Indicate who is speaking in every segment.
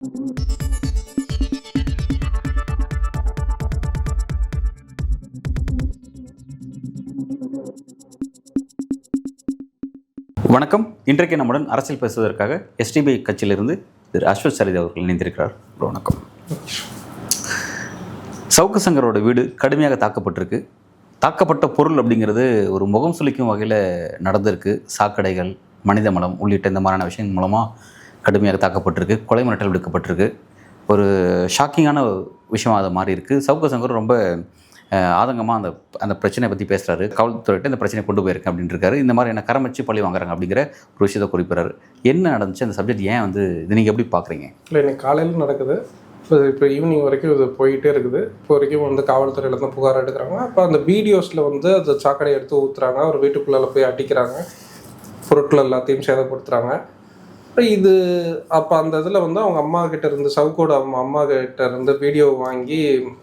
Speaker 1: வணக்கம். இன்றைக்கு நம்முடன் அரசியல் பேசுவதற்காக எஸ்டிபி கட்சியிலிருந்து திரு அஸ்வத் சரித் அவர்கள் இணைந்திருக்கிறார். வணக்கம். சவுக்கு சங்கரோட வீடு கடுமையாக தாக்கப்பட்டிருக்கு. தாக்கப்பட்ட பொருள் அப்படிங்கிறது ஒரு முகம் சுளிக்கும் வகையில் நடந்திருக்கு. சாக்கடைகள் மனித மலம் உள்ளிட்ட இந்த மாதிரியான விஷயங்கள் மூலமாக கடுமையாக தாக்கப்பட்டிருக்கு கொலை மிரட்டல் விடுக்கப்பட்டிருக்கு. ஒரு ஷாக்கிங்கான விஷயமாக அது மாறி இருக்குது சவுக சங்கர் ரொம்ப ஆதங்கமாக அந்த அந்த பிரச்சனையை பற்றி பேசுகிறாரு காவல்துறையிட்ட இந்த பிரச்சனை கொண்டு போயிருக்கேன் அப்படின்ட்டு இருக்காரு. இந்த மாதிரி என்ன கரம் வச்சு பழி வாங்குறாங்க அப்படிங்கிற ஒரு விஷயத்தை குறிப்பிட்றாரு. என்ன நடந்துச்சு? அந்த சப்ஜெக்ட் ஏன் வந்து இது நீங்கள் எப்படி பார்க்குறீங்க
Speaker 2: இல்லை இன்னைக்கு காலையில் நடக்குது. இப்போ இப்போ ஈவினிங் வரைக்கும் இது போயிட்டே இருக்குது. இப்போ வரைக்கும் வந்து காவல்துறையில இருந்து புகார் எடுக்கிறாங்க. அப்போ அந்த வீடியோஸில் வந்து அந்த சாக்கடை எடுத்து ஊற்றுறாங்க ஒரு வீட்டுக்குள்ளே போய் அடிக்கிறாங்க. பொருட்கள் எல்லாத்தையும் சேதப்படுத்துகிறாங்க இப்போ இது அப்போ அந்த இதில் வந்து அவங்க அம்மா கிட்ட இருந்து சவுக்கோட அம்மா அம்மா கிட்ட இருந்து வீடியோ வாங்கி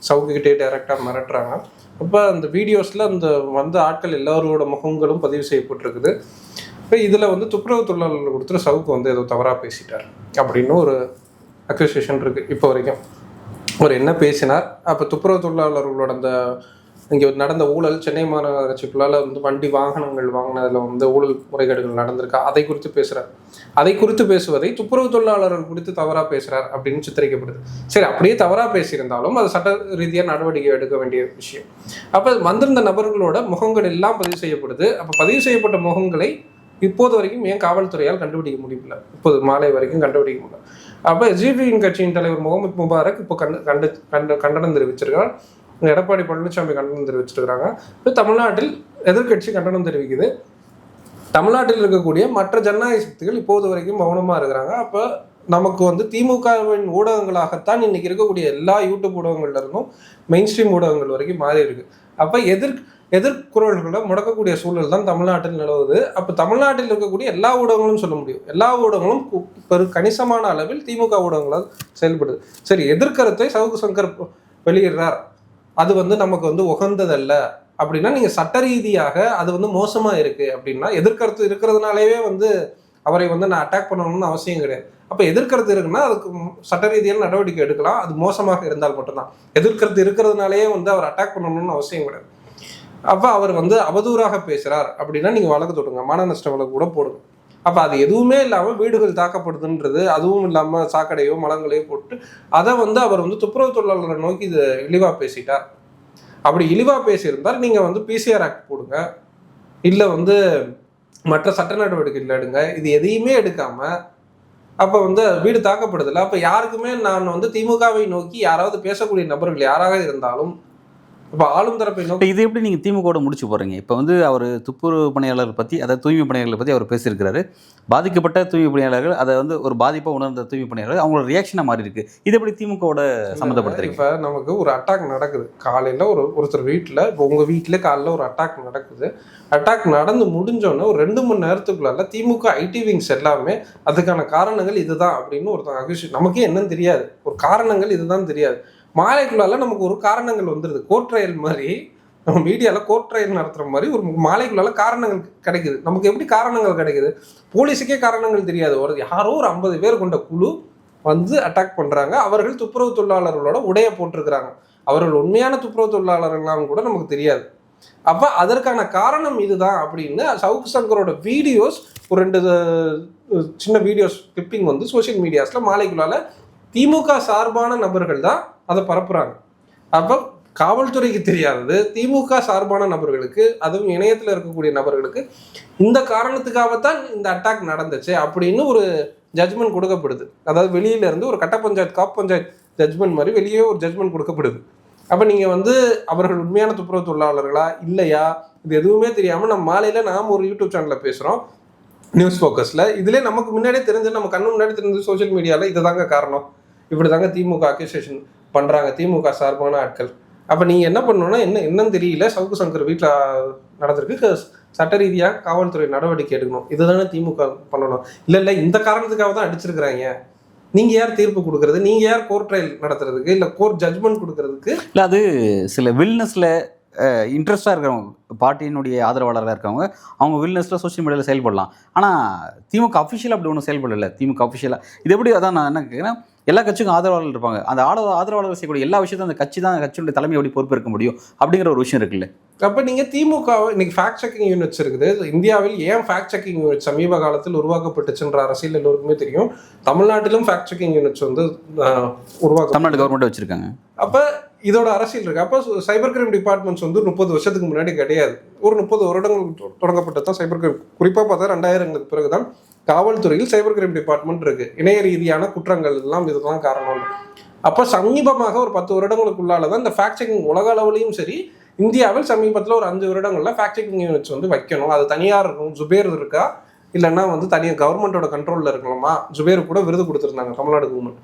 Speaker 2: சவுக்குக்கிட்டே டைரெக்டாக மிரட்டுறாங்க. அப்போ அந்த வீடியோஸில் அந்த வந்த ஆட்கள் எல்லாரோட முகங்களும் பதிவு செய்யப்பட்டிருக்குது. இப்போ இதில் வந்து துப்புரவு தொழிலாளர்கள் கொடுத்துட்டு சவுக்கு வந்து ஏதோ தவறாக பேசிட்டார் அப்படின்னு ஒரு அக்யூசியேஷன் இருக்குது இப்போ வரைக்கும். அவர் என்ன பேசினார்? அப்போ துப்புரவு தொழிலாளர்களோட அந்த இங்கே நடந்த ஊழல் சென்னை மாநகராட்சிக்குள்ளால் வந்து வண்டி வாகனங்கள் வாங்கினதில் வந்து ஊழல் முறைகேடுகள் நடந்திருக்கா. அதை குறித்து பேசுகிறார் அதை குறித்து பேசுவதை துப்புரவு தொழிலாளர்கள் குறித்து தவறாக பேசுகிறார் அப்படின்னு சித்தரிக்கப்படுது. சரி அப்படியே தவறாக பேசியிருந்தாலும் அது சட்ட ரீதியாக நடவடிக்கை எடுக்க வேண்டிய விஷயம். அப்போ வந்திருந்த நபர்களோட முகங்கள் எல்லாம் பதிவு செய்யப்படுது. அப்போ பதிவு செய்யப்பட்ட முகங்களை இப்போது வரைக்கும் ஏன் காவல்துறையால் கண்டுபிடிக்க முடியல இப்போது மாலை வரைக்கும் கண்டுபிடிக்க முடியல அப்போ ஜிபியின் கட்சியின் தலைவர் முகமது முபாரக் இப்போ கண்டு கண்டு கண்டு கண்டனம் தெரிவிச்சிருக்கார் எடப்பாடி பழனிசாமி கண்டனம் தெரிவிச்சிருக்கிறாங்க. இப்போ தமிழ்நாட்டில் எதிர்க்கட்சி கண்டனம் தெரிவிக்குது. தமிழ்நாட்டில் இருக்கக்கூடிய மற்ற ஜனநாயக சக்திகள் இப்போது வரைக்கும் மௌனமாக இருக்கிறாங்க. அப்போ நமக்கு வந்து திமுகவின் ஊடகங்களாகத்தான் இன்னைக்கு இருக்கக்கூடிய எல்லா யூடியூப் ஊடகங்கள்ல இருந்தும் மெயின் ஸ்ட்ரீம் ஊடகங்கள் வரைக்கும் மாறி இருக்கு. அப்போ எதிர் எதிர்குரல்களை முடக்கக்கூடிய சூழல் தான் தமிழ்நாட்டில் நிலவுது. அப்போ தமிழ்நாட்டில் இருக்கக்கூடிய எல்லா ஊடகங்களும் சொல்ல முடியும். எல்லா ஊடகங்களும் கு- பெரு கணிசமான அளவில் திமுக ஊடகங்களால் செயல்படுது. சரி எதிர்கருத்தை சவுக்கு சங்கர் வெளியிடுறார். அது வந்து நமக்கு வந்து உகந்ததல்ல. அப்படின்னா நீங்கள் சட்ட ரீதியாக அது வந்து மோசமாக இருக்குது அப்படின்னா எதிர்கருத்து இருக்கிறதுனாலவே வந்து அவரை வந்து நான் அட்டாக் பண்ணணும்னு அவசியம் கிடையாது. அப்போ எதிர்கருத்து இருக்குன்னா அதுக்கு சட்ட ரீதியான நடவடிக்கை எடுக்கலாம். அது மோசமாக இருந்தால் மட்டும்தான். எதிர்கருத்து இருக்கிறதுனாலேயே வந்து அவர் அட்டாக் பண்ணணும்னு அவசியம் கிடையாது. அப்போ அவர் வந்து அவதூறாக பேசுகிறார் அப்படின்னா நீங்கள் வழக்கு தொடுங்க. மான நஷ்ட வழக்கு கூட போடுங்க. அப்போ அது எதுவுமே இல்லாமல் வீடுகள் தாக்கப்படுதுன்றது அதுவும் இல்லாமல் சாக்கடையோ மலங்களையோ போட்டு அதை வந்து அவர் வந்து துப்புரவு தொழிலாளரை நோக்கி இது இழிவாக பேசிட்டார். அப்படி இழிவாக பேசியிருந்தால் நீங்கள் வந்து பிசிஆர் ஆக்ட் போடுங்க. இல்லை வந்து மற்ற சட்ட நடவடிக்கைகள் எடுங்க. இது எதையுமே எடுக்காமல் அப்போ வந்து வீடு தாக்கப்படுதில்ல. அப்போ யாருக்குமே நான் வந்து திமுகவை நோக்கி யாராவது பேசக்கூடிய நபர்கள் யாராக இருந்தாலும் இப்போ ஆளும் தரப்பை
Speaker 1: இது எப்படி நீங்கள் திமுகவோட முடிச்சு போகிறீங்க இப்போ வந்து அவர் துப்புரவு பணியாளர் பற்றி அதாவது தூய்மை பணியாளர்களை பற்றி அவர் பேசியிருக்கிறாரு. பாதிக்கப்பட்ட தூய்மை பணியாளர்கள் அதை வந்து ஒரு பாதிப்பாக உணர்ந்த தூய்மை பணியாளர்கள் அவங்களோட ரியாக்ஷனாக மாறி இருக்கு. இது எப்படி திமுகவோட சம்மந்தப்படுத்துறீங்க?
Speaker 2: இப்போ நமக்கு ஒரு அட்டாக் நடக்குது. காலையில் ஒரு ஒருத்தர் வீட்டில் இப்போ உங்கள் வீட்டில் காலைல ஒரு அட்டாக் நடக்குது. அட்டாக் நடந்து முடிஞ்சோடனே ஒரு ரெண்டு மணி நேரத்துக்குள்ளால திமுக ஐடி விங்ஸ் எல்லாமே அதுக்கான காரணங்கள் இதுதான் அப்படின்னு ஒருத்தங்க அக்யூஷன் நமக்கே என்னன்னு தெரியாது. ஒரு காரணங்கள் இதுதான் தெரியாது. மாலைக்குள்ளால நமக்கு ஒரு காரணங்கள் வந்துடுது கோர்ட் ட்ரையல் மாதிரி நம்ம மீடியாவில் கோர்ட் ட்ரையல் நடத்துகிற மாதிரி ஒரு மாலைக்குள்ளால காரணங்கள் கிடைக்குது. நமக்கு எப்படி காரணங்கள் கிடைக்குது? போலீஸுக்கே காரணங்கள் தெரியாது. ஒரு யாரோ ஒரு ஐம்பது பேர் கொண்ட குழு வந்து அட்டாக் பண்ணுறாங்க அவர்கள் துப்புரவு தொழிலாளர்களோட உடைய போட்டிருக்கிறாங்க. அவர்கள் உண்மையான துப்புரவு தொழிலாளர்கள்லாம் கூட நமக்கு தெரியாது. அப்போ அதற்கான காரணம் இதுதான் அப்படின்னு சவுக்கு சங்கரோட வீடியோஸ் ஒரு ரெண்டு சின்ன வீடியோஸ் கிளிப்பிங் வந்து சோஷியல் மீடியாஸில் மாலைக்குள்ளால திமுக சார்பான நபர்கள் தான் அதை பரப்புகிறாங்க அப்போ காவல்துறைக்கு தெரியாதது திமுக சார்பான நபர்களுக்கு அதுவும் இணையத்தில் இருக்கக்கூடிய நபர்களுக்கு இந்த காரணத்துக்காகத்தான் இந்த அட்டாக் நடந்துச்சு அப்படின்னு ஒரு ஜட்ஜ்மெண்ட் கொடுக்கப்படுது. அதாவது வெளியில இருந்து ஒரு கட்ட பஞ்சாயத்து காப் பஞ்சாயத்து ஜட்ஜ்மெண்ட் மாதிரி வெளியே ஒரு ஜட்ஜ்மெண்ட் கொடுக்கப்படுது. அப்போ நீங்கள் வந்து அவர்கள் உண்மையான துப்புரவு தொழிலாளர்களா இல்லையா? இது எதுவுமே தெரியாமல் நம்ம மாலையில் நாம் ஒரு யூடியூப் சேனலில் பேசுகிறோம் நியூஸ் ஃபோக்கஸில் இதுலேயே நமக்கு முன்னாடியே தெரிஞ்சு நம்ம கண்ணு முன்னாடி தெரிஞ்சு சோஷியல் மீடியாவில் இதுதாங்க காரணம். இப்படி தாங்க திமுக அக்யூசேஷன் பண்ணுறாங்க திமுக சார்பான ஆட்கள். அப்போ நீங்கள் என்ன பண்ணணும்னா என்ன என்னன்னு தெரியல. சவுக்கு சங்கர் வீட்டில் நடந்திருக்கு. சட்ட ரீதியாக காவல்துறை நடவடிக்கை எடுக்கணும். இதுதானே திமுக பண்ணணும். இல்லை இல்லை இந்த காரணத்துக்காக தான் அடிச்சிருக்கிறாங்க. நீங்கள் யார் தீர்ப்பு கொடுக்கறது? நீங்கள் யார் கோர்ட் ட்ரையல் நடத்துறதுக்கு? இல்லை கோர்ட் ஜட்ஜ்மெண்ட் கொடுக்கறதுக்கு?
Speaker 1: இல்லை அது சில வில்னஸில் இன்ட்ரெஸ்டாக இருக்கிறவங்க பார்ட்டியினுடைய ஆதரவாளராக இருக்கவங்க அவங்க வில்னஸில் சோஷியல் மீடியாவில் செயல்படலாம். ஆனால் திமுக அஃபிஷியலாக அப்படி ஒன்றும் செயல்படல. திமுக அஃபிஷியலாக இது எப்படி அதான் நான் என்ன கேட்குறேன் எல்லா கட்சிக்கும் ஆதரவாளர்கள் இருப்பாங்க. அந்த ஆதரவு ஆதரவாளர்கள் செய்யக்கூடிய எல்லா விஷயத்தையும் அந்த கட்சி தான் கட்சியுடைய தலைமை எப்படி பொறுப்பேற்க முடியும் அப்படிங்கிற ஒரு விஷயம் இருக்குல்ல.
Speaker 2: அப்ப நீங்க திமுக இன்னைக்கு ஃபேக்ட் செக்கிங் யூனிட்ஸ் இருக்குது. இந்தியாவில் ஏன் ஃபேக்ட் செக்கிங் யூனிட் சமீப காலத்தில் உருவாக்கப்பட்டுச்சுன்ற அரசியல் எல்லோருக்குமே தெரியும். தமிழ்நாட்டிலும் ஃபேக்ட் செக்கிங் யூனிட்ஸ் வந்து உருவாக்க
Speaker 1: தமிழ்நாடு கவர்மெண்ட் வச்சிருக்காங்க.
Speaker 2: அப்ப இதோட அரசியல் இருக்கு. அப்ப சைபர் கிரைம் டிபார்ட்மெண்ட்ஸ் வந்து முப்பது வருஷத்துக்கு முன்னாடி கிடையாது. ஒரு முப்பது வருடங்கள் தொடங்கப்பட்டது தான் சைபர் கிரைம் குறிப்பா பார்த்தா ரெண்டாயிரங்களுக்கு பிறகுதான் காவல்துறையில் சைபர் கிரைம் டிபார்ட்மெண்ட் இருக்கு. இணைய ரீதியான குற்றங்கள் எல்லாம் இதுதான் காரணம் அப்போ சமீபமாக ஒரு பத்து வருடங்களுக்குள்ளால தான் இந்த ஃபேக்ட் செக்கிங் உலக அளவுலையும் சரி இந்தியாவில் சமீபத்தில் ஒரு அஞ்சு வருடங்களில் ஃபேக்ட் செக்கிங் யூனிட்ஸ் வந்து வைக்கணும். அது தனியார் இருக்கும் ஜுபேர் இருக்கா? இல்லைன்னா வந்து தனியாக கவர்மெண்டோட கண்ட்ரோலில் இருக்கலாமா? ஜுபேர் கூட விருது கொடுத்துருந்தாங்க தமிழ்நாடு கவர்மெண்ட்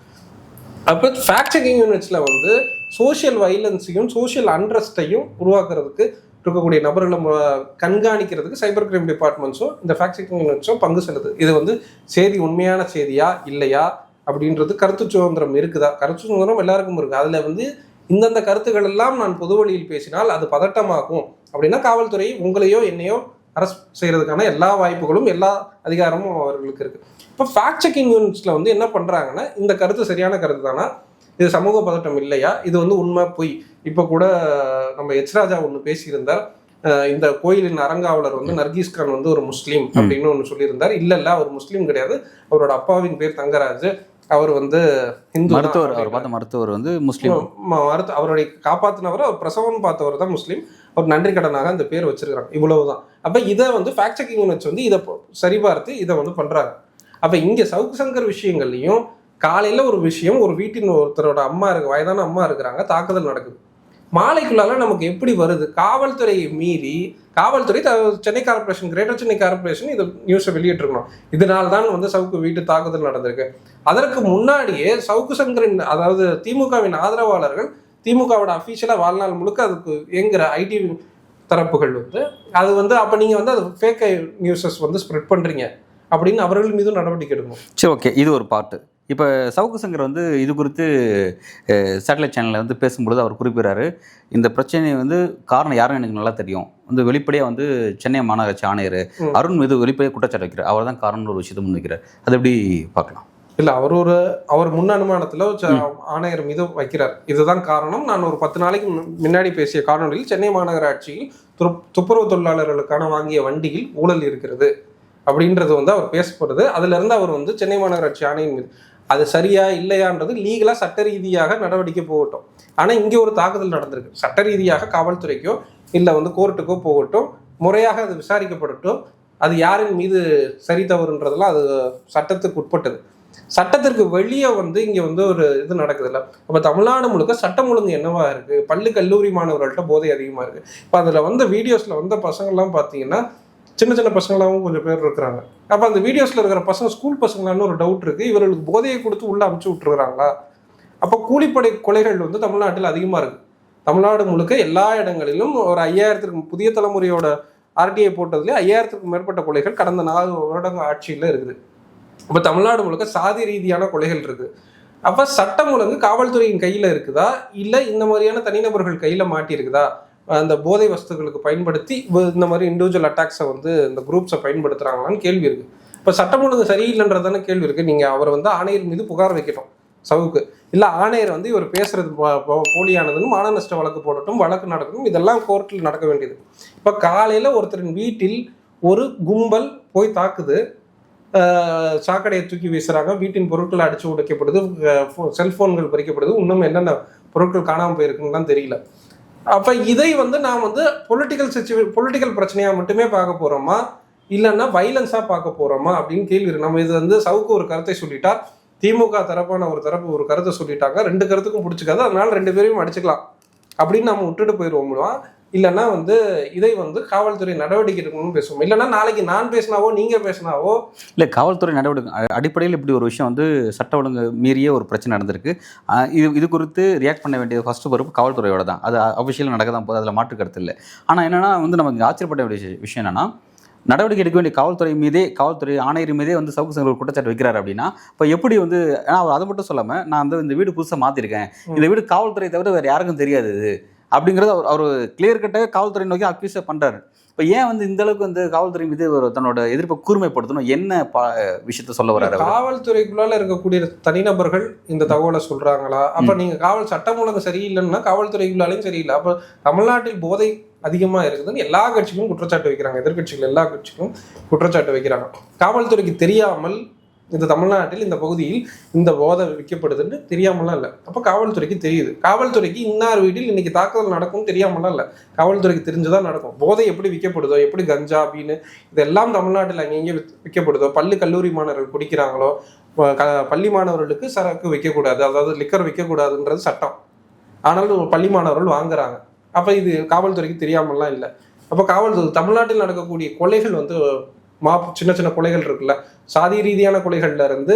Speaker 2: அப்போ ஃபேக்ட் செக்கிங் யூனிட்ஸில் வந்து சோஷியல் வைலன்ஸையும் சோஷியல் அண்ட்ரஸ்டையும் உருவாக்குறதுக்கு இருக்கக்கூடிய நபர்களை ம- கண்காணிக்கிறதுக்கு சைபர் கிரைம் டிபார்ட்மெண்ட்ஸும் இந்த ஃபேக்ட் செக்கிங் யூனிட்ஸும் பங்கு செலுது இது வந்து செய்தி உண்மையான செய்தியா இல்லையா? அப்படின்றது கருத்து சுதந்திரம் இருக்குதா? கருத்து சுதந்திரம் எல்லாருக்கும் இருக்கு. அதில் வந்து இந்தந்த கருத்துக்கள் எல்லாம் நான் பொது வழியில் பேசினால் அது பதட்டமாகும். அப்படின்னா காவல்துறை உங்களையோ என்னையோ அரசு செய்கிறதுக்கான எல்லா வாய்ப்புகளும் எல்லா அதிகாரமும் அவர்களுக்கு இருக்கு. இப்போ ஃபேக்ட் செக்கிங் யூனிட்ஸில் வந்து என்ன பண்ணுறாங்கன்னா இந்த கருத்து சரியான கருத்து தானா இது சமூக பதட்டம் இல்லையா? இது வந்து உண்மை பொய். இப்போ கூட நம்ம எச் ராஜா ஒன்று பேசியிருந்தார். இந்த கோயிலின் அறங்காவலர் வந்து நர்கீஸ் கான் வந்து ஒரு முஸ்லீம் அப்படின்னு ஒன்று சொல்லியிருந்தார். இல்லை இல்லை அவர் முஸ்லீம் கிடையாது. அவரோட அப்பாவின் பேர் தங்கராஜ். அவர் வந்து ஹிந்து தான்.
Speaker 1: மருத்துவர் அவர். பார்த்த மருத்துவர் வந்து முஸ்லீம்.
Speaker 2: ம- மருத்து அவருடைய காப்பாத்தினவர் அவர் பிரசவம் பார்த்தவர் தான் முஸ்லீம். அவர் நன்றி கடனாக அந்த பேர் வச்சிருக்காங்க இவ்வளவுதான். அப்ப இதை வந்து ஃபேக்ட் செக்கிங் யூனிட்ஸ் வந்து இதை சரிபார்த்து இதை வந்து பண்றாங்க அப்ப இங்க சவுக்கு சங்கர் விஷயங்கள்லையும் காலையில் ஒரு விஷயம் ஒரு வீட்டின் ஒருத்தரோட அம்மா இருக்கு வயதான அம்மா இருக்கிறாங்க தாக்குதல் நடக்குது. மாலைக்குள்ளால நமக்கு எப்படி வருது? காவல்துறையை மீறி காவல்துறை த- Chennai corporation greater Chennai corporation இது நியூஸை வெளியிட்டிருக்கணும். இதனால தான் வந்து சவுக்கு வீட்டு தாக்குதல் நடந்திருக்கு. அதற்கு முன்னாடியே சவுக்கு சங்கரின் அதாவது திமுகவின் ஆதரவாளர்கள் திமுகவோட அஃபீஷியலாக வாழ்நாள் முழுக்க அதுக்கு எங்கிற ஐடி தரப்புகள் வந்து அது வந்து அப்போ நீங்கள் வந்து அது ஃபேக் நியூஸஸ் வந்து ஸ்ப்ரெட் பண்ணுறீங்க அப்படின்னு அவர்கள் மீதும் நடவடிக்கை எடுக்கணும்.
Speaker 1: சரி ஓகே இது ஒரு பார்ட்டு இப்போ சவுக்கு சங்கர் வந்து இது குறித்து சேட்டலைட் சேனலில் வந்து பேசும்பொழுது அவர் குறிப்பிடுறாரு இந்த பிரச்சனை வந்து காரணம் யாருன்னு எனக்கு நல்லா தெரியும். வந்து வெளிப்படையாக வந்து சென்னை மாநகராட்சி ஆணையர். அருண் மீது வெளிப்படையாக குற்றச்சாட்டு வைக்கிறார். அவர் தான் காரணம்னு ஒரு விஷயத்தை முன்வைக்கிறார். அது எப்படி பார்க்கலாம்?
Speaker 2: இல்ல அவர் ஒரு அவர் முன் அனுமானத்துல ஆணையர் மீது வைக்கிறார். இதுதான் காரணம். நான் ஒரு பத்து நாளைக்கு முன்- முன்னாடி பேசிய காணொலியில் சென்னை மாநகராட்சியில் துப்- துப்புரவு தொழிலாளர்களுக்கான வாங்கிய வண்டியில் ஊழல் இருக்கிறது அப்படின்றது வந்து அவர் பேசப்படுது அதுல இருந்து அவர் வந்து சென்னை மாநகராட்சி ஆணையம் மீது அது சரியா இல்லையான்றது லீகலாக சட்ட ரீதியாக நடவடிக்கை போகட்டும். ஆனால் இங்கே ஒரு தாக்குதல் நடந்திருக்கு. சட்ட ரீதியாக காவல்துறைக்கோ இல்லை வந்து கோர்ட்டுக்கோ போகட்டும். முறையாக அது விசாரிக்கப்படட்டும். அது யாரின் மீது சரி தவறுன்றதெல்லாம் அது சட்டத்துக்கு உட்பட்டது. சட்டத்திற்கு வெளியே வந்து இங்கே வந்து ஒரு இது நடக்குதுல்ல. அப்ப தமிழ்நாடு முழுக்க சட்டம் ஒழுங்கு என்னவா இருக்குது பள்ளி கல்லூரி மாணவர்கள்ட்ட போதை அதிகமாக இருக்குது இப்போ அதில் வந்த வீடியோஸில் வந்த பசங்கள்லாம் பார்த்தீங்கன்னா சின்ன சின்ன பசங்களாகவும் கொஞ்சம் பேர் இருக்கிறாங்க. அப்போ அந்த வீடியோஸில் இருக்கிற பசங்க ஸ்கூல் பசங்களான்னு ஒரு டவுட் இருக்குது இவர்களுக்கு போதையை கொடுத்து உள்ளே அமுச்சு விட்டுருக்குறாங்களா? அப்போ கூலிப்படை கொலைகள் வந்து தமிழ்நாட்டில் அதிகமாக இருக்குது தமிழ்நாடு முழுக்க எல்லா இடங்களிலும் ஒரு ஐயாயிரத்துக்கு புதிய தலைமுறையோட ஆர்டிஐ போட்டதுலேயே ஐயாயிரத்துக்கும் மேற்பட்ட கொலைகள் கடந்த நாலு வருடங்க ஆட்சியில் இருக்குது. அப்போ தமிழ்நாடு முழுக்க சாதி ரீதியான கொலைகள் இருக்குது அப்போ சட்டம் ஒழுங்கு காவல்துறையின் கையில் இருக்குதா? இல்லை இந்த மாதிரியான தனிநபர்கள் கையில் மாட்டியிருக்குதா? அந்த போதை வஸ்துக்களுக்கு பயன்படுத்தி இந்த மாதிரி இண்டிவிஜுவல் அட்டாக்ஸை வந்து இந்த குரூப்ஸை பயன்படுத்துகிறாங்களான்னு கேள்வி இருக்குது இப்போ சட்டம் ஒழுங்கு சரியில்லைன்றதான கேள்வி இருக்குது நீங்கள் அவர் வந்து ஆணையர் மீது புகார் வைக்கட்டும் சவுக்கு. இல்லை ஆணையர் வந்து இவர் பேசுறது போலியானதுன்னு மான நஷ்ட வழக்கு போடட்டும் வழக்கு நடக்கணும் இதெல்லாம் கோர்ட்டில் நடக்க வேண்டியது. இப்போ காலையில் ஒருத்தரின் வீட்டில் ஒரு கும்பல் போய் தாக்குது. சாக்கடையை தூக்கி வீசுறாங்க. வீட்டின் பொருட்கள் அடிச்சு உடைக்கப்படுது. செல்போன்கள் பறிக்கப்படுது. இன்னும் என்னென்ன பொருட்கள் காணாமல் போயிருக்குன்னு தான் தெரியல. அப்ப இதை வந்து நான் வந்து பொலிட்டிக்கல் சுச்சுவே பொலிட்டிக்கல் பிரச்சனையா மட்டுமே பார்க்க போறோமா? இல்லைன்னா வைலன்ஸா பார்க்க போறோமா? அப்படின்னு கேள்வி இருக்கு. நம்ம இது வந்து சவுக்கு ஒரு கருத்தை சொல்லிட்டா திமுக தரப்பான ஒரு தரப்பு ஒரு கருத்தை சொல்லிட்டாங்க. ரெண்டு கருத்துக்கும் பிடிச்சிக்காது. அதனால ரெண்டு பேரையும் அடிச்சுக்கலாம். அப்படின்னு நம்ம விட்டுட்டு போயிடுவோம். இல்லைன்னா வந்து இதை வந்து காவல்துறை நடவடிக்கை எடுக்கணும்னு பேசுவோம். இல்லைன்னா நாளைக்கு நான் பேசினாவோ நீங்க பேசினாவோ
Speaker 1: இல்லை காவல்துறை நடவடிக்கை அடிப்படையில் இப்படி ஒரு விஷயம் வந்து சட்ட ஒழுங்கு மீறிய ஒரு பிரச்சனை நடந்திருக்கு. இது இது குறித்து ரியாக்ட் பண்ண வேண்டியது ஃபஸ்ட்டு பொறுப்பு காவல்துறையோட தான். அது அஃபிஷியலாக நடக்க தான் போகுது அதில் மாற்று கருத்து இல்லை. ஆனால் என்னன்னா வந்து நமக்கு ஆச்சரியப்பட வேண்டிய விஷயம் விஷயம் என்னன்னா நடவடிக்கை எடுக்க வேண்டிய காவல்துறை மீதே காவல்துறை ஆணையர் மீதே வந்து சவுக்கு சங்கர் குற்றச்சாட்டு வைக்கிறாரு அப்படின்னா இப்போ எப்படி வந்து ஏன்னா அவர் அதை மட்டும் சொல்லாமல் நான் வந்து இந்த வீடு புதுசாக மாற்றிருக்கேன் இந்த வீடு காவல்துறை தவிர வேறு யாருக்கும் தெரியாது இது. அப்படிங்கிறது அவர் அவர் கிளியர் கட்டாக காவல்துறை நோக்கி அக்யூஸை பண்ணுறாரு இப்போ ஏன் வந்து இந்த அளவுக்கு வந்து காவல்துறை மீது ஒரு தன்னோட எதிர்ப்பை கூர்மைப்படுத்தணும்? என்ன பா விஷயத்த சொல்ல வர்றாரு?
Speaker 2: காவல்துறைக்குள்ளால இருக்கக்கூடிய தனிநபர்கள் இந்த தகவலை சொல்றாங்களா? அப்ப நீங்க காவல் சட்டம் ஒழுங்கு சரியில்லைன்னா காவல்துறைக்குள்ளாலையும் சரியில்லை. அப்ப தமிழ்நாட்டில் போதை அதிகமா இருக்குதுன்னு எல்லா கட்சிகளும் குற்றச்சாட்டு வைக்கிறாங்க. எதிர்க்கட்சிகள் எல்லா கட்சிகளும் குற்றச்சாட்டு வைக்கிறாங்க. காவல்துறைக்கு தெரியாமல் இந்த தமிழ்நாட்டில் இந்த பகுதியில் இந்த போதை விற்கப்படுதுன்னு தெரியாமலாம் இல்லை. அப்போ காவல்துறைக்கு தெரியுது. காவல்துறைக்கு இன்னார் வீட்டில் இன்னைக்கு தாக்குதல் நடக்கும் தெரியாமலாம் இல்லை. காவல்துறைக்கு தெரிஞ்சுதான் நடக்கும். போதை எப்படி விற்கப்படுதோ எப்படி கஞ்சா அப்படின்னு இதெல்லாம் தமிழ்நாட்டில் அங்கங்கே விற்கப்படுதோ பள்ளி கல்லூரி மாணவர்கள் குடிக்கிறாங்களோ க- பள்ளி மாணவர்களுக்கு சரக்கு வைக்கக்கூடாது அதாவது லிக்கர் விற்கக்கூடாதுன்றது சட்டம். ஆனாலும் பள்ளி மாணவர்கள் வாங்குறாங்க. அப்போ இது காவல்துறைக்கு தெரியாமலாம் இல்லை. அப்போ காவல்துறை தமிழ்நாட்டில் நடக்கக்கூடிய கொலைகள் வந்து மா சின்ன சின்ன கொலைகள் இருக்குல்ல சாதி ரீதியான கொலைகள்ல இருந்து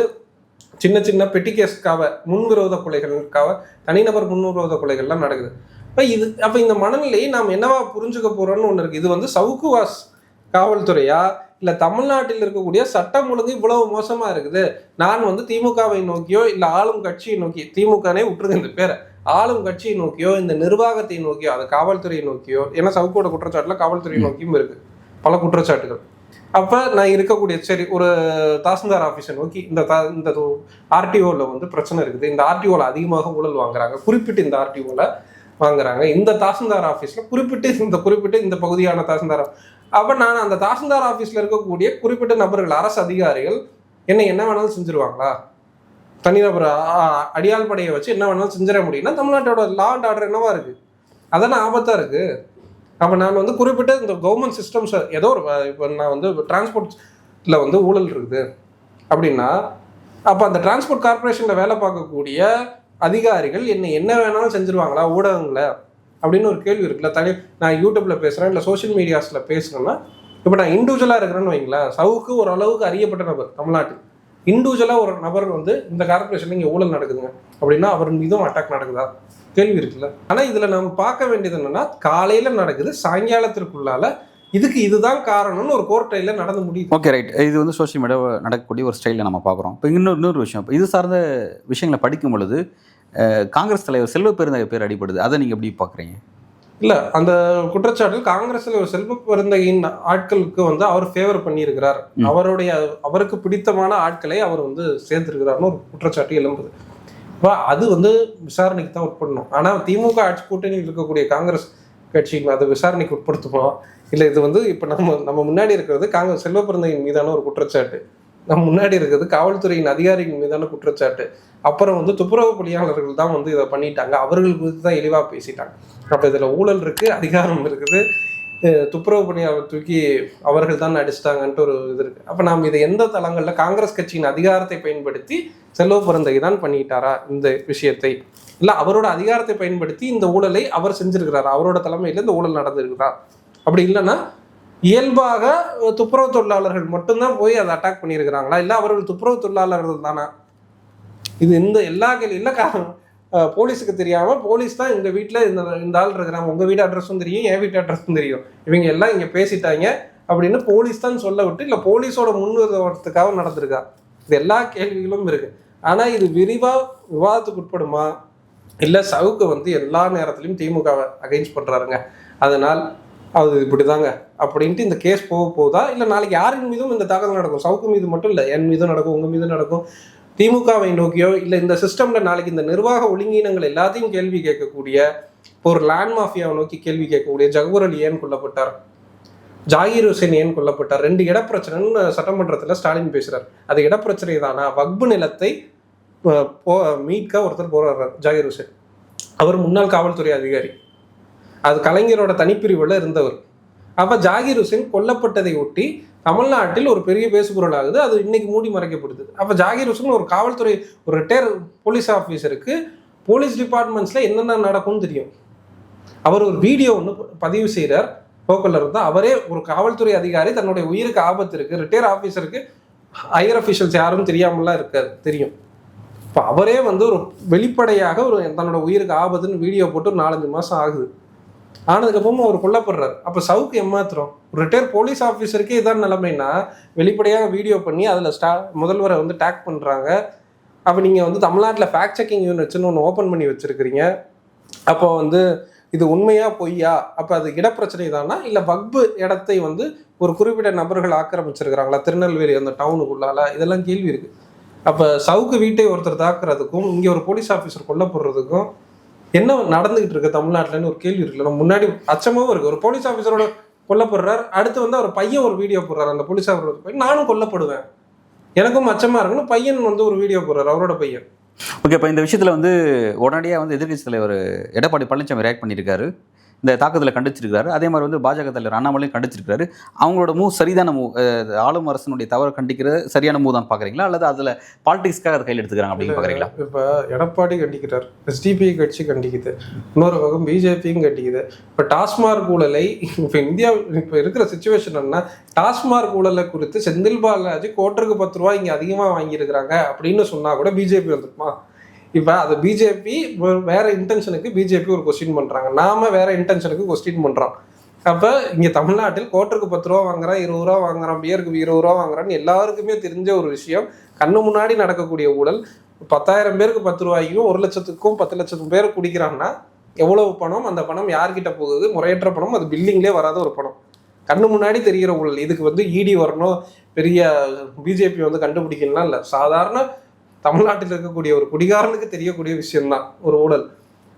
Speaker 2: சின்ன சின்ன பெட்டி கேஸ்க்காக முன்விரோத கொலைகளுக்காக தனிநபர் முன்விரோத கொலைகள்லாம் நடக்குது. இப்போ இது அப்போ இந்த மனநிலை நாம் என்னவா புரிஞ்சுக்க போறோம்னு ஒன்று இருக்கு. இது வந்து சவுக்குவாஸ் காவல்துறையா இல்லை தமிழ்நாட்டில் இருக்கக்கூடிய சட்டம் ஒழுங்கு இவ்வளவு மோசமா இருக்குது? நான் வந்து திமுகவை நோக்கியோ இல்லை ஆளும் கட்சியை நோக்கி திமுகனே விட்டுருங்க இந்த பேரை. ஆளும் கட்சியை நோக்கியோ இந்த நிர்வாகத்தை நோக்கியோ அது காவல்துறையை நோக்கியோ ஏன்னா சவுக்கோட குற்றச்சாட்டில் காவல்துறையை நோக்கியும் இருக்கு. பல குற்றச்சாட்டுகள். அப்போ நான் இருக்கக்கூடிய சரி ஒரு தாசில்தார் ஆஃபீஸை நோக்கி இந்த தா- இந்த ஆர்டிஓவில் வந்து பிரச்சனை இருக்குது. இந்த ஆர்டிஓவில் அதிகமாக ஊழல் வாங்குறாங்க. குறிப்பிட்டு இந்த ஆர்டிஓவில் வாங்குறாங்க. இந்த தாசில்தார் ஆஃபீஸில் குறிப்பிட்டு இந்த குறிப்பிட்டு இந்த பகுதியான தாசில்தார் அப்போ நான் அந்த தாசில்தார் ஆஃபீஸில் இருக்கக்கூடிய குறிப்பிட்ட நபர்கள் அரசு அதிகாரிகள் என்ன என்ன வேணாலும் செஞ்சுருவாங்களா? தனிநபர் அடியால் அடியாள் படையை வச்சு என்ன வேணாலும் செஞ்சிட முடியும்னா தமிழ்நாட்டோட லா அண்ட் ஆர்டர் என்னவா இருக்குது அதெல்லாம் ஆபத்தாக இருக்குது அப்போ நான் வந்து குறிப்பிட்ட இந்த கவர்மெண்ட் சிஸ்டம்ஸ் ஏதோ ஒரு இப்போ நான் வந்து டிரான்ஸ்போர்ட்ல வந்து ஊழல் இருக்குது அப்படின்னா அப்போ அந்த டிரான்ஸ்போர்ட் கார்ப்பரேஷனில் வேலை பார்க்கக்கூடிய அதிகாரிகள் என்ன என்ன வேணாலும் செஞ்சுருவாங்களா ஊடகங்களை? அப்படின்னு ஒரு கேள்வி இருக்குல்ல தனி நான் யூடியூப்ல பேசுகிறேன் இல்லை சோஷியல் மீடியாஸில் பேசுகிறேன்னா இப்போ நான் இண்டிவிஜுவலாக இருக்கிறேன்னு வைங்களேன் சவுக்கு ஓரளவுக்கு அறியப்பட்ட நபர் தமிழ்நாட்டில். இண்டிவிஜுவலாக ஒரு நபர் வந்து இந்த கார்ப்பரேஷனில் இங்கே ஊழல் நடக்குதுங்க. அப்படின்னா அவர் மீதும் அட்டாக் நடக்குதா? கேள்வி இருக்குல்ல. ஆனால் இதில் நம்ம பார்க்க வேண்டியது என்னன்னா காலையில் நடக்குது சாயங்காலத்திற்குள்ளால இதுக்கு இதுதான் காரணம்னு ஒரு கோர்ட்டையில் நடந்து முடியும்
Speaker 1: ஓகே ரைட் இது வந்து சோஷியல் மீடியாவில் நடக்கக்கூடிய ஒரு ஸ்டைலில் நம்ம பார்க்குறோம். இப்போ இன்னொரு இன்னொரு விஷயம். இப்போ இது சார்ந்த விஷயங்களை படிக்கும் பொழுது காங்கிரஸ் தலைவர் செல்வ பெருந்தகை பேர் அடிபடுது. அதை நீங்கள் எப்படி பார்க்குறீங்க?
Speaker 2: இல்ல அந்த குற்றச்சாட்டில் காங்கிரஸ்ல ஒரு செல்வ பெருந்தகையின் ஆட்களுக்கு வந்து அவர் ஃபேவர் பண்ணியிருக்கிறார். அவருடைய அவருக்கு பிடித்தமான ஆட்களை அவர் வந்து சேர்த்திருக்கிறார்னு ஒரு குற்றச்சாட்டு எழும்புது. அப்ப அது வந்து விசாரணைக்கு தான் உட்படணும். ஆனா திமுக ஆட்சி கூட்டணியில் இருக்கக்கூடிய காங்கிரஸ் கட்சி அதை விசாரணைக்கு உட்படுத்துமா? இல்ல இது வந்து இப்ப நம்ம நம்ம முன்னாடி இருக்கிறது காங்கிரஸ் செல்வ பெருந்தகையின் மீதான ஒரு குற்றச்சாட்டு. நம்ம முன்னாடி இருக்கிறது காவல்துறையின் அதிகாரிகள் மீதான குற்றச்சாட்டு. அப்புறம் வந்து துப்புரவு பணியாளர்கள் தான் வந்து இதை பண்ணிட்டாங்க. அவர்கள் குறித்து தான் இழிவா பேசிட்டாங்க. அப்ப இதுல ஊழல் இருக்கு அதிகாரம் இருக்குது. துப்புரவு பணியாளர் தூக்கி அவர்கள் தான் அடிச்சிட்டாங்கன்ட்டு ஒரு இது இருக்கு. அப்ப நாம் இதை எந்த தளங்கள்ல காங்கிரஸ் கட்சியின் அதிகாரத்தை பயன்படுத்தி செல்வ பிறந்தகை தான் பண்ணிட்டாரா இந்த விஷயத்தை? இல்ல அவரோட அதிகாரத்தை பயன்படுத்தி இந்த ஊழலை அவர் செஞ்சிருக்கிறாரா? அவரோட தலைமையில இந்த ஊழல் நடந்திருக்கிறார் அப்படி இல்லைன்னா இயல்பாக துப்புரவு தொழிலாளர்கள் மட்டும்தான் போய் அதை அட்டாக் பண்ணியிருக்கிறாங்களா? இல்லை அவர்கள் துப்புரவு தொழிலாளர்கள் தானா? இது இந்த எல்லா கேள்வி காரணம் போலீஸுக்கு தெரியாம போலீஸ் தான் இந்த வீட்டில் இந்த இந்த ஆள் இருக்கிறாங்க. உங்க வீட்டு அட்ரஸும் தெரியும் என் வீட்டு அட்ரஸும் தெரியும். இவங்க எல்லாம் இங்க பேசிட்டாங்க அப்படின்னு போலீஸ் தான் சொல்ல விட்டு இல்லை போலீஸோட முன்னுதவத்துக்காக நடந்திருக்கா? இது எல்லா கேள்விகளும் இருக்கு. ஆனா இது விரிவா விவாதத்துக்கு உட்படுமா? இல்லை சவுக்கு வந்து எல்லா நேரத்திலையும் திமுகவை அகைன்ஸ்ட் பண்றாருங்க. அதனால் அது இப்படிதாங்க. அப்படின்ட்டு இந்த கேஸ் போக போதா? இல்லை நாளைக்கு யாரின் மீதும் இந்த தாக்குதல் நடக்கும்? சவுக்கு மீது மட்டும் இல்லை என் மீதும் நடக்கும் உங்கள் மீதும் நடக்கும். திமுகவை நோக்கியோ இல்லை இந்த சிஸ்டமில் நாளைக்கு இந்த நிர்வாக ஒழுங்கீனங்கள் எல்லாத்தையும் கேள்வி கேட்கக்கூடிய இப்போ ஒரு லேண்ட் மாஃபியாவை நோக்கி கேள்வி கேட்கக்கூடிய ஜகூர் அலி ஏன் கொல்லப்பட்டார்? ஜாகிர் ஹுசேன் ஏன் கொல்லப்பட்டார்? ரெண்டு இடப்பிரச்சனைன்னு சட்டமன்றத்தில் ஸ்டாலின் பேசுகிறார் அது இடப்பிரச்சனை தானா? வக்பு நிலத்தை போ மீட்க ஒருத்தர் போராடுறார் ஜாகிர் ஹுசேன். அவர் முன்னாள் காவல்துறை அதிகாரி. அது கலைஞரோட தனிப்பிரிவில் இருந்தவர். அப்போ ஜாகிர் ஹுசேன் கொல்லப்பட்டதை ஒட்டி தமிழ்நாட்டில் ஒரு பெரிய பேசுபொருள் ஆகுது. அது இன்னைக்கு மூடி மறைக்கப்படுது. அப்போ ஜாகிர் ஹுசேன் ஒரு காவல்துறை ஒரு ரிட்டையர் போலீஸ் ஆஃபீஸருக்கு போலீஸ் டிபார்ட்மெண்ட்ஸில் என்னென்ன நடக்கும்னு தெரியும். அவர் ஒரு வீடியோ ஒன்று பதிவு செய்கிறார் போக்கல்ல இருந்தால் அவரே ஒரு காவல்துறை அதிகாரி தன்னுடைய உயிருக்கு ஆபத்து இருக்கு. ரிட்டையர் ஆஃபீஸருக்கு ஹையர் அஃபீஷியல்ஸ் யாரும் தெரியாமலாம் இருக்காது தெரியும். இப்போ அவரே வந்து ஒரு வெளிப்படையாக ஒரு தன்னோட உயிருக்கு ஆபத்துன்னு வீடியோ போட்டு ஒரு நாலஞ்சு மாதம் ஆகுது. ஆனதுக்கப்புறமா அவர் கொல்லப்படுறாரு. அப்போ சவுக்கு எம்மாத்திரம் ஒரு ரிட்டையர் போலீஸ் ஆஃபீஸருக்கே இதான் நிலைமைனா வெளிப்படையாக வீடியோ பண்ணி அதில் ஸ்டா முதல்வரை வந்து டேக் பண்ணுறாங்க அப்போ நீங்கள் வந்து தமிழ்நாட்டில் ஃபேக்ட் செக்கிங் யூனிட்ஸ்னு ஒன்று ஓப்பன் பண்ணி வச்சுருக்கிறீங்க. அப்போ வந்து இது உண்மையா பொய்யா? அப்போ அது இடப்பிரச்சனை தானா? இல்லை வக்பு இடத்தை வந்து ஒரு குறிப்பிட்ட நபர்கள் ஆக்கிரமிச்சிருக்கிறாங்களா? திருநெல்வேலி அந்த டவுனுக்குள்ளால இதெல்லாம் கேள்வி இருக்குது அப்போ சவுக்கு வீட்டை ஒருத்தர் தாக்குறதுக்கும் இங்கே ஒரு போலீஸ் ஆஃபீஸர் கொல்லப்படுறதுக்கும் என்ன நடந்துகிட்டு இருக்கு தமிழ்நாட்டுலன்னு ஒரு கேள்வி இருக்குல்ல? முன்னாடி அச்சமாவும் இருக்கு. ஒரு போலீஸ் ஆஃபீஸரோட கொல்லப்படுறார் அடுத்து வந்து அவர் பையன் ஒரு வீடியோ போடுறாரு. அந்த போலீஸ் ஆஃபீஸர் போய் நானும் கொல்லப்படுவேன். எனக்கும் அச்சமா இருக்குன்னு பையன் வந்து ஒரு வீடியோ போடுறாரு. அவரோட பையன்.
Speaker 1: ஓகே இப்போ இந்த விஷயத்தில் வந்து உடனடியாக வந்து எதிர்கட்சி தலைவர் எடப்பாடி பழனிசாமி ரியாக்ட் பண்ணியிருக்காரு. இந்த தாக்குதலை கண்டிச்சிருக்காரு அதே மாதிரி வந்து பாஜக தலைவர் அண்ணாமலையும் கண்டிச்சிருக்காரு அவங்களோட மூவ் சரிதான மூவ் ஆளும் அரசனுடைய தவறை கண்டிக்கிறது சரியான மூவ் தான் பார்க்குறீங்களா? அல்லது அதில் பாலிடிக்ஸ்க்காக அதை கையில் எடுத்துக்கிறாங்க அப்படின்னு பார்க்குறீங்களா?
Speaker 2: இப்ப எடப்பாடி கண்டிக்கிறார். எஸ்டிபி கட்சி கண்டிக்குது. இன்னொரு பக்கம் பிஜேபியும் கண்டிக்குது. இப்ப டாஸ்மார்க் ஊழலை இப்ப இந்தியா இப்ப இருக்கிற சுச்சுவேஷன் என்ன டாஸ்மார்க் ஊழலை குறித்து செந்தில் பாலாஜி கோட்டருக்கு பத்து ரூபாய் இங்க அதிகமா வாங்கியிருக்கிறாங்க அப்படின்னு சொன்னா கூட பிஜேபி வந்துருமா இப்போ அது பிஜேபி வேற இன்டென்ஷனுக்கு பிஜேபி ஒரு கொஸ்டின் பண்றாங்க. நாம வேற இன்டென்ஷனுக்கு கொஸ்டின் பண்றோம். அப்போ இங்கே தமிழ்நாட்டில் கோட்டருக்கு பத்து ரூபா வாங்குறான் இருபது ரூபா வாங்குறான் பியருக்கு இருபது ரூபா வாங்குறான்னு எல்லாருக்குமே தெரிஞ்ச ஒரு விஷயம். கண்ணு முன்னாடி நடக்கக்கூடிய ஊழல். பத்தாயிரம் பேருக்கு பத்து ரூபாய்க்கும் ஒரு லட்சத்துக்கும் பத்து லட்சத்துக்கும் பேர் குடிக்கிறாங்கன்னா எவ்வளவு பணம்? அந்த பணம் யார்கிட்ட போகுது? முறையற்ற பணம்? அது பில்லிங்லேயே வராத ஒரு பணம். கண்ணு முன்னாடி தெரிகிற ஊழல். இதுக்கு வந்து இடி வரணும். பெரிய பிஜேபி வந்து கண்டுபிடிக்கணும்லாம் இல்லை. சாதாரண தமிழ்நாட்டில் இருக்கக்கூடிய ஒரு குடிகாரனுக்கு தெரியக்கூடிய விஷயம்தான் ஒரு ஊழல்.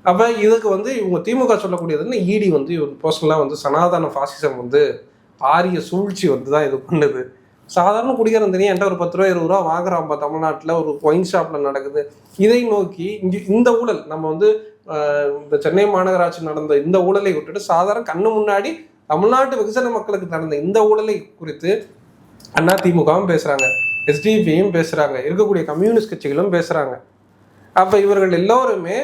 Speaker 2: அப்போ இதுக்கு வந்து இவங்க திமுக சொல்லக்கூடியதுன்னு இடி வந்து பர்சனலாக வந்து சனாதன ஃபாசிசம் வந்து ஆரிய சூழ்ச்சி வந்து தான் இது பண்ணுது. சாதாரண குடிகாரன் தனியாக என்கிட்ட ஒரு பத்து ரூபா இருபது ரூபா வாங்குறான்ப்பா தமிழ்நாட்டில் ஒரு ஒயின் ஷாப்பில் நடக்குது. இதை நோக்கி இங்கே இந்த ஊழல் நம்ம வந்து இந்த சென்னை மாநகராட்சி நடந்த இந்த ஊழலை விட்டுட்டு சாதாரண கண்ணு முன்னாடி தமிழ்நாட்டு வெகுசன மக்களுக்கு நடந்த இந்த ஊழலை குறித்து அண்ணா திமுகவும் பேசுகிறாங்க எஸ்டிபியும் பேசுகிறாங்க இருக்கக்கூடிய கம்யூனிஸ்ட் கட்சிகளும் பேசுகிறாங்க அப்போ இவர்கள் எல்லோருமே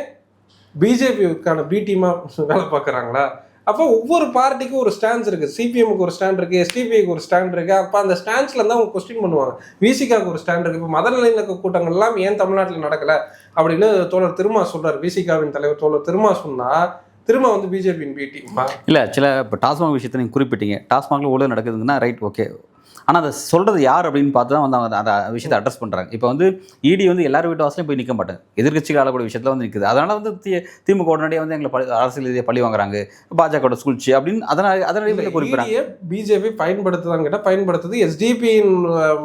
Speaker 2: பிஜேபிக்கான பி டீமாக வேலை பார்க்குறாங்களா? அப்போ ஒவ்வொரு பார்ட்டிக்கும் ஒரு ஸ்டாண்ட்ஸ் இருக்குது சிபிஎம்க்கு ஒரு ஸ்டாண்ட் இருக்கு எஸ்டிபிஐக்கு ஒரு ஸ்டாண்ட் இருக்குது அப்போ அந்த ஸ்டாண்ட்ஸில் இருந்தால் அவங்க கொஸ்டின் பண்ணுவாங்க. விசிகாவுக்கு ஒரு ஸ்டாண்ட் இருக்குது இப்போ மதநலக்க கூட்டங்கள்லாம் ஏன் தமிழ்நாட்டில் நடக்கலை அப்படின்னு தோழர் திருமா சொல்கிறார் விசிகாவின் தலைவர் தோழர் திருமா சொன்னால் திரும்ப வந்து பிஜேபியின் பி டீமா
Speaker 1: இல்லை சில இப்போ டாஸ்மாக் விஷயத்தை நீங்கள் குறிப்பிட்டீங்க. டாஸ்மாகில் ஊழல் நடக்குதுங்கன்னா ரைட் ஓகே ஆனால் அதை சொல்கிறது யார் அப்படின்னு பார்த்து தான் வந்து அவங்க அந்த விஷயத்தை அட்ரஸ் பண்ணுறாங்க இப்போ வந்து இடி வந்து எல்லார் வீட்டு வாசலையும் போய் நிற்க மாட்டாங்க எதிர்க்கட்சிகள் ஆளக்கூடிய விஷயத்தில் வந்து நிற்குது அதனால் வந்து தி திமுக உடனடியாக வந்து எங்களை பழி அரசியல் ரீதியாக பழி வாங்குறாங்க. பாஜகவோட சூழ்ச்சி அப்படின்னு அதனால் அதனால குறிப்பிட்றாங்க.
Speaker 2: பிஜேபி பயன்படுத்துதான்னு கேட்டால் பயன்படுத்துது. எஸ்டிபியின்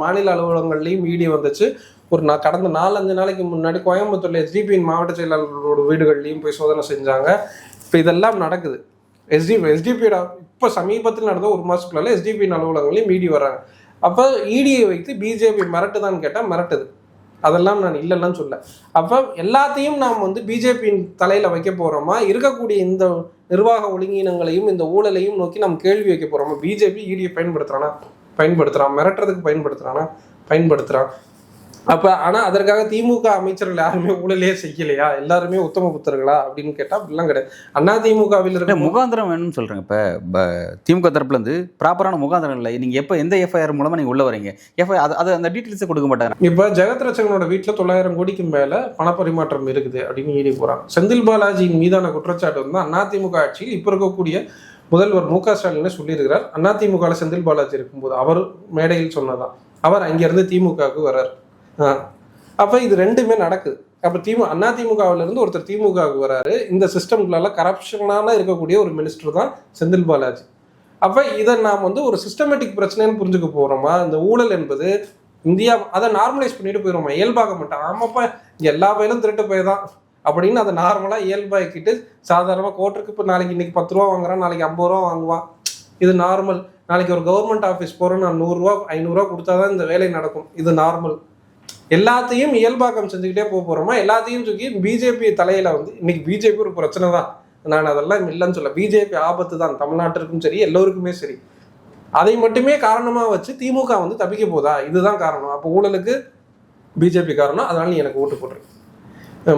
Speaker 2: மாநில அலுவலகங்கள்லையும் வீடியோ வந்துச்சு. ஒரு நான் கடந்த நாலஞ்சு நாளைக்கு முன்னாடி கோயம்புத்தூர்ல எஸ்டிபியின் மாவட்ட செயலாளர்களோட வீடுகள்லையும் போய் சோதனை செஞ்சாங்க. இப்போ இதெல்லாம் நடக்குது. எஸ்டிபி எஸ்டிபியோட இப்போ சமீபத்தில் நடந்த ஒரு மாதத்துக்குள்ளால எஸ்டிபியின் அலுவலகங்களையும் இடி வர்றாங்க. அப்போ இடியை வைத்து பிஜேபி மிரட்டுதான்னு கேட்டால் மிரட்டுது. அதெல்லாம் நான் இல்லைன்னு சொல்ல. அப்போ எல்லாத்தையும் நாம் வந்து பிஜேபியின் தலையில் வைக்க போகிறோமா இருக்கக்கூடிய இந்த நிர்வாக ஒழுங்கினங்களையும் இந்த ஊழலையும் நோக்கி நாம் கேள்வி வைக்க போகிறோமா பிஜேபி இடியை பயன்படுத்துகிறானா பயன்படுத்துகிறான் மிரட்டுறதுக்கு பயன்படுத்துகிறானா பயன்படுத்துகிறான் அப்போ ஆனால் அதற்காக திமுக அமைச்சர்கள் யாருமே ஊழலே செய்யலையா? எல்லாருமே உத்தம புத்தர்களா? அப்படின்னு கேட்டால் அப்படிலாம் கிடையாது. அண்ணா திமுகவில் இருக்க
Speaker 1: முகாந்திரம் வேணும்னு சொல்கிறேங்க இப்போ திமுக தரப்புலேருந்து ப்ராப்பரான முகாந்திரம் இல்லை. நீங்கள் எப்போ எந்த எஃப்ஐஆர் மூலமாக நீங்கள் உள்ள வரீங்க? எஃப்ஐஆர் அது அந்த டீட்டெயில்ஸை கொடுக்க மாட்டாங்க.
Speaker 2: இப்போ ஜெகத் ரச்சகனோட வீட்டில் தொள்ளாயிரம் கோடிக்கு மேலே பணப்பரிமாற்றம் இருக்குது அப்படின்னு ஈடி போகிறாங்க செந்தில் பாலாஜியின் மீதான குற்றச்சாட்டு வந்து அதிமுக ஆட்சியில் இப்போ இருக்கக்கூடிய முதல்வர் மு க ஸ்டாலின் சொல்லியிருக்கிறார். அதிமுகவில் செந்தில் பாலாஜி இருக்கும்போது அவர் மேடையில் சொன்னதான். அவர் அங்கேருந்து திமுகவுக்கு வர்றார். அப்போ இது ரெண்டுமே நடக்குது. அப்போ திமு அண்ணா இருந்து ஒருத்தர் திமுகவுக்கு வராரு. இந்த சிஸ்டம்குள்ளால கரப்ஷனால இருக்கக்கூடிய ஒரு மினிஸ்டர் தான் செந்தில் பாலாஜி. அப்போ இதை நாம் வந்து ஒரு சிஸ்டமேட்டிக் பிரச்சனைன்னு புரிஞ்சுக்க போகிறோமா இந்த ஊழல் என்பது இந்தியா அதை நார்மலைஸ் பண்ணிட்டு போயிடுவோமா இயல்பாக மாட்டோம். ஆமாப்பா எல்லா பயிலும் திருட்டு போய் தான். அப்படின்னு அதை நார்மலாக இயல்பாக்கிட்டு சாதாரணமாக கோர்ட்டுக்கு இப்போ நாளைக்கு இன்னைக்கு பத்து ரூபா வாங்குறான் நாளைக்கு ஐம்பது ரூபா வாங்குவான் இது நார்மல் நாளைக்கு ஒரு கவர்மெண்ட் ஆஃபீஸ் போகிறோம் நான் நூறுரூவா ஐநூறுரூவா கொடுத்தா தான் இந்த வேலை நடக்கும். இது நார்மல் எல்லாத்தையும் இயல்பாக்கம் செஞ்சுக்கிட்டே போக போகிறோமா எல்லாத்தையும் தூக்கி பிஜேபி தலையில் வந்து இன்னைக்கு பிஜேபி ஒரு பிரச்சனை தான். நான் அதெல்லாம் இல்லைன்னு சொல்ல பிஜேபி ஆபத்து தான். தமிழ்நாட்டிற்கும் சரி எல்லோருக்குமே சரி. அதை மட்டுமே காரணமா வச்சு திமுக வந்து தப்பிக்க போதா? இதுதான் காரணம். அப்போ ஊழலுக்கு பிஜேபி காரணம். அதனால நீ எனக்கு ஓட்டு போட்டுரு.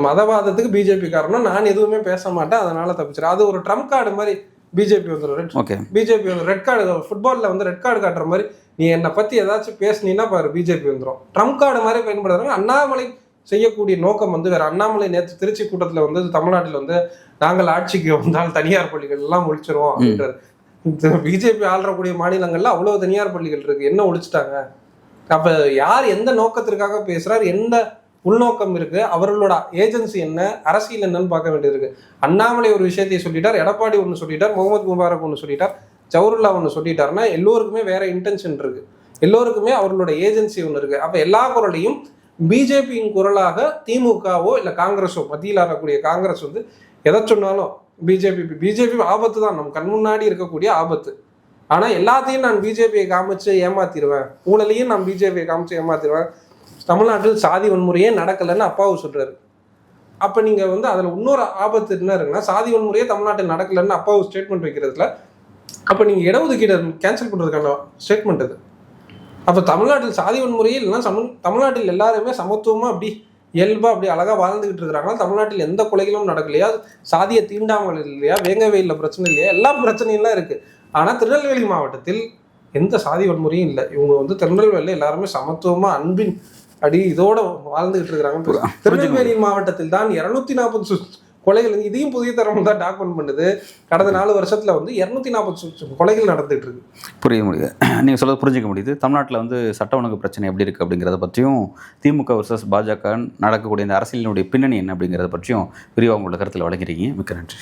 Speaker 2: மதவாதத்துக்கு பிஜேபி காரணம். நான் எதுவுமே பேச மாட்டேன். அதனால தப்பிச்சிடும் அது ஒரு ட்ரம்ப் கார்டு மாதிரி பிஜேபி வந்துடும்
Speaker 1: ஓகே
Speaker 2: பிஜேபி வந்து ரெட் கார்டு ஃபுட்பாலில் வந்து ரெட் கார்டு காட்டுற மாதிரி நீ என்னை பற்றி ஏதாச்சும் பேசுனீன்னா பாரு பிஜேபி வந்துடும் ட்ரம்ப் கார்டு மாதிரி பயன்படுத்துறாங்க. அண்ணாமலை செய்யக்கூடிய நோக்கம் வந்து வேற. அண்ணாமலை நேற்று திருச்சி கூட்டத்தில் வந்து தமிழ்நாட்டில் வந்து நாங்கள் ஆட்சிக்கு வந்தால் தனியார் பள்ளிகள் எல்லாம் ஒழிச்சிருவோம் அப்படின்றாரு. பிஜேபி ஆள்றக்கூடிய மாநிலங்கள்ல அவ்வளவு தனியார் பள்ளிகள் இருக்கு. என்ன ஒழிச்சிட்டாங்க? அப்ப யார் எந்த நோக்கத்திற்காக பேசுறாரு? எந்த உள்நோக்கம் இருக்கு? அவர்களோட ஏஜென்சி என்ன? அரசியல் என்னன்னு பார்க்க வேண்டியது இருக்கு. அண்ணாமலை ஒரு விஷயத்தை சொல்லிட்டார். எடப்பாடி ஒன்று சொல்லிட்டார். முகமது முபாரக் ஒன்று சொல்லிட்டார். ஜவஹர்லா ஒன்று சொல்லிட்டாருன்னா எல்லோருக்குமே வேற இன்டென்ஷன் இருக்கு. எல்லோருக்குமே அவர்களோட ஏஜென்சி ஒன்று இருக்கு. அப்ப எல்லா குரலையும் பிஜேபியின் குரலாக திமுகவோ இல்லை காங்கிரஸோ மத்தியில் ஆகக்கூடிய காங்கிரஸ் வந்து எதை சொன்னாலும் பிஜேபி பிஜேபி ஆபத்து தான். நம்ம கண் முன்னாடி இருக்கக்கூடிய ஆபத்து. ஆனால் எல்லாத்தையும் நான் பிஜேபியை காமிச்சு ஏமாத்திடுவேன் ஊழலையும் நான் பிஜேபியை காமிச்சு ஏமாத்திடுவேன் தமிழ்நாட்டில் சாதி வன்முறையே நடக்கலைன்னு அப்பாவு சொல்கிறாரு அப்போ நீங்கள் வந்து அதில் இன்னொரு ஆபத்து என்ன இருக்குன்னா சாதி வன்முறையே தமிழ்நாட்டில் நடக்கலைன்னு அப்பாவு ஸ்டேட்மெண்ட் வைக்கிறதுல அப்ப நீங்க இடஒதுக்கீடு கேன்சல் பண்றதுக்கான ஸ்டேட்மெண்ட் அது. அப்ப தமிழ்நாட்டில் சாதி வன்முறையே இல்லைன்னா சம தமிழ்நாட்டில் எல்லாருமே சமத்துவமா அப்படி இயல்பா அப்படி அழகா வாழ்ந்துகிட்டு இருக்கிறாங்க தமிழ்நாட்டில் எந்த கொலைகளும் நடக்கலையா? சாதிய தீண்டாமல் இல்லையா? வேங்க வெயில்ல பிரச்சனை இல்லையா? எல்லா பிரச்சனையும் இருக்கு. ஆனா திருநெல்வேலி மாவட்டத்தில் எந்த சாதி வன்முறையும் இல்லை. இவங்க வந்து திருநெல்வேலியில் எல்லாருமே சமத்துவமா அன்பின் அடி இதோட வாழ்ந்துகிட்டு இருக்கிறாங்க. திருநெல்வேலி மாவட்டத்தில் தான் இருநூத்தி நாற்பது கொலைகள் இதையும் புதிய தரம் தான் டாக்குமெண்ட் பண்ணுது. கடந்த நாலு வருஷத்தில் வந்து இரநூத்தி நாற்பது கொலைகள் நடந்துட்டு இருக்கு.
Speaker 1: புரிய முடியுது. நீங்கள் சொல்றது புரிஞ்சிக்க முடியுது. தமிழ்நாட்டில் வந்து சட்ட ஒழுங்கு பிரச்சனை எப்படி இருக்குது அப்படிங்கிறத பற்றியும் திமுக வர்சஸ் பாஜக நடக்கக்கூடிய இந்த அரசியலினுடைய பின்னணி என்ன அப்படிங்கிறத பற்றியும் விரிவாக உங்களோட கருத்தில் வழங்கிறீங்க மிக்க நன்றி.